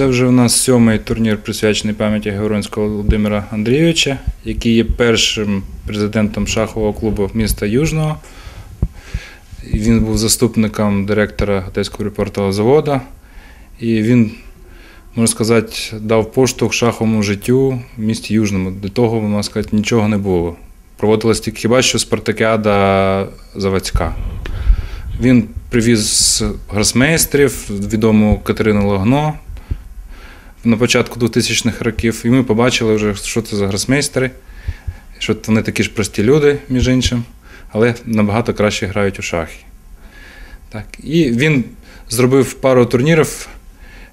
Це вже у нас сьомий турнір присвячений пам'яті Георонського Володимира Андрійовича, який є першим президентом шахового клубу міста Южного. Він був заступником директора Одеського репортового заводу. І він, можна сказати, дав поштовх шаховому життю в місті Южному. До того, можна сказати, нічого не було. Проводилась тільки хіба що спартакіада заводська. Він привіз гросмейстрів, відому Катерину Логно на початку 2000-х років, і ми побачили вже, що це за гросмейстери, що вони такі ж прості люди, між іншим, але набагато краще грають у шахи. Так. І він зробив пару турнірів,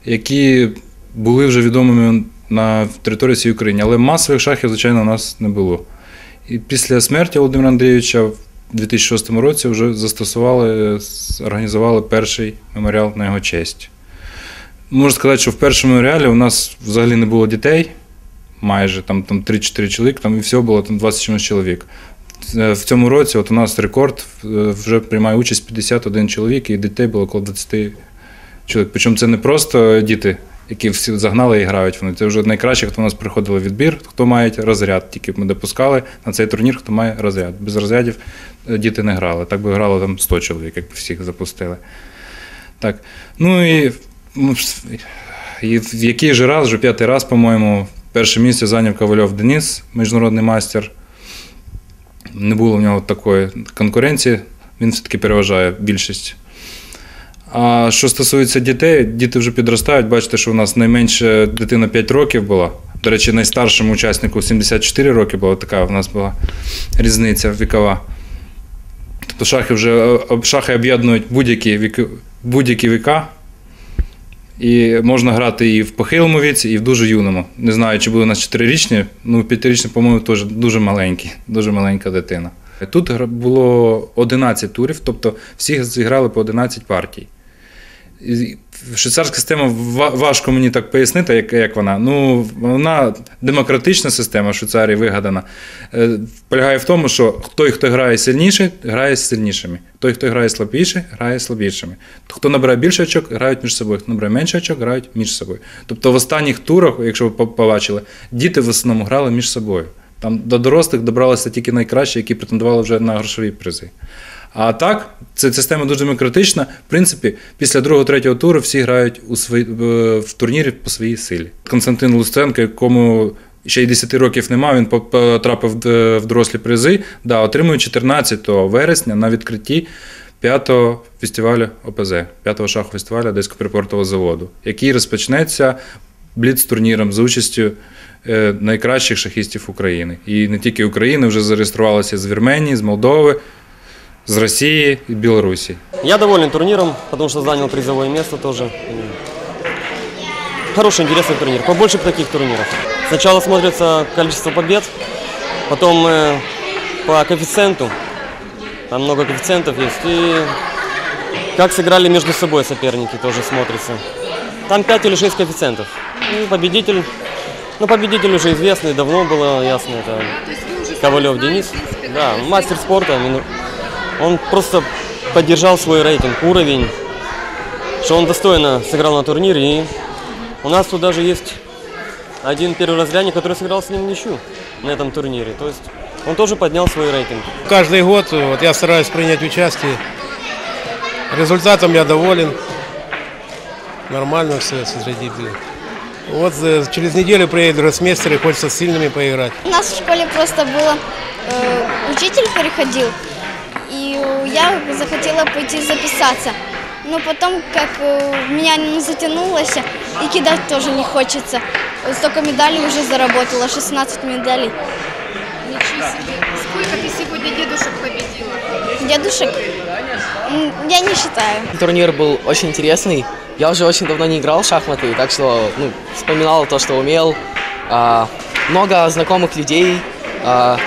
які були вже відомими на території всієї України, але масових шахів, звичайно, у нас не було. І після смерті Володимира Андрійовича в 2006 році вже застосували, організували перший меморіал на його честь. Можу сказати, що в першому меморіалі у нас взагалі не було дітей, майже там, там 3-4 чоловік, там і всього було там 20 чимось чоловік. Е, В цьому році от у нас рекорд е, вже приймає участь 51 чоловік, і дітей було около 20 чоловік. Причому це не просто діти, які всі загнали і грають. Вони це вже найкраще, хто у нас приходили відбір, хто має розряд. Тільки ми допускали на цей турнір, хто має розряд. Без розрядів е, діти не грали. Так би грало там 100 чоловік, якби всіх запустили. Так. Ну і, ну, і в який же раз, вже п'ятий раз, по-моєму, перше місце зайняв Ковальов Деніс, міжнародний майстер. Не було в нього такої конкуренції, він все-таки переважає більшість. А що стосується дітей, діти вже підростають. Бачите, що у нас найменша дитина 5 років була. До речі, найстаршому учаснику 74 роки була така у нас була різниця вікова. Тобто шахи вже шахи об'єднують будь-які будь-які віка. І можна грати і в похилому віці, і в дуже юному. Не знаю, чи були у нас чотирирічні, ну п'ятирічні, по-моєму, теж дуже маленькі, дуже маленька дитина. Тут було 11 турів, тобто всі зіграли по 11 партій. Швейцарська система важко мені так пояснити, як, як вона. Ну, вона демократична система в Швейцарії вигадана. Е, Полягає в тому, що той, хто грає сильніше, грає з сильнішими. Той, хто грає слабіше, грає слабішими. Хто набирає більше очок, грають між собою. Хто набирає менше очок, грають між собою. Тобто в останніх турах, якщо ви побачили, діти в основному грали між собою. Там до дорослих добралися тільки найкращі, які претендували вже на грошові призи. А так, ця система дуже демократична. В принципі, після другого третього туру всі грають у свої, в- в турнірі по своїй силі. Константин Луценко, якому ще й 10 років нема, він потрапив в дорослі призи, да, отримує 14 вересня на відкритті п'ятого фестивалю ОПЗ, п'ятого шахового фестивалю Одеського припортового заводу, який розпочнеться бліц-турніром з участю е, найкращих шахістів України. І не тільки України, вже зареєструвалися з Вірменії, з Молдови, з Росії і Білорусі. Я доволен турниром, потому что занял призовое место тоже. И Хороший, интересный турнир. Побольше бы таких турниров. Сначала смотрится количество побед, потом э, по коэффициенту. Там много коэффициентов есть. И как сыграли между собой соперники тоже смотрится. Там 5 или 6 коэффициентов. И победитель, ну победитель уже известный, давно было ясно. Это Ковалев Денис. Да, мастер спорта. он просто поддержал свой рейтинг, уровень, что он достойно сыграл на турнире. И у нас тут даже есть один первый разрядник, который сыграл с ним в ничью на этом турнире. То есть он тоже поднял свой рейтинг. Каждый год вот, я стараюсь принять участие. Результатом я доволен. Нормально все среди Вот э, через неделю приедет гроссмейстер и хочется с сильными поиграть. У нас в школе просто было, э, учитель переходил, и я захотела пойти записаться. Но потом, как э, меня не затянулось, и кидать тоже не хочется. Столько медалей уже заработала, 16 медалей. Ничего себе. Сколько ты сегодня дедушек победила? Дедушек? Я не считаю. Турнир был очень интересный. Я уже очень давно не играл в шахматы, так что ну, вспоминал то, что умел. А, много знакомых людей. А,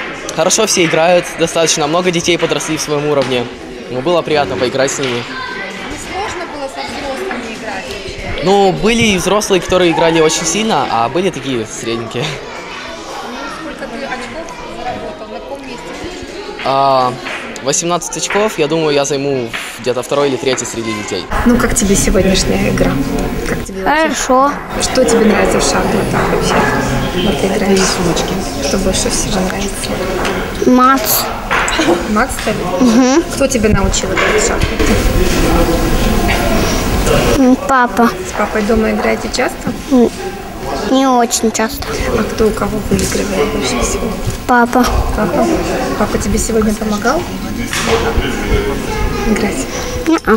хорошо все играют, достаточно много детей подросли в своем уровне. Ну, было приятно поиграть с ними. Не сложно было со взрослыми играть? Ну, были и взрослые, которые играли очень сильно, а были такие средненькие. Ну, сколько ты очков заработал? На каком месте? А, 18 очков, я думаю, я займу где-то второй или третий среди детей. Ну, как тебе сегодняшняя игра? Как тебе вообще? Хорошо. Что тебе нравится в шахматах вообще? Вот ты играешь. Что больше всего нравится? Мац. Макс тебе? Кто тебя научил играть в шахматы? Папа. С папой дома играете часто? Не очень часто. А кто у кого выигрывает больше всего? Папа. Папа? Папа тебе сегодня помогал играть? Не-а.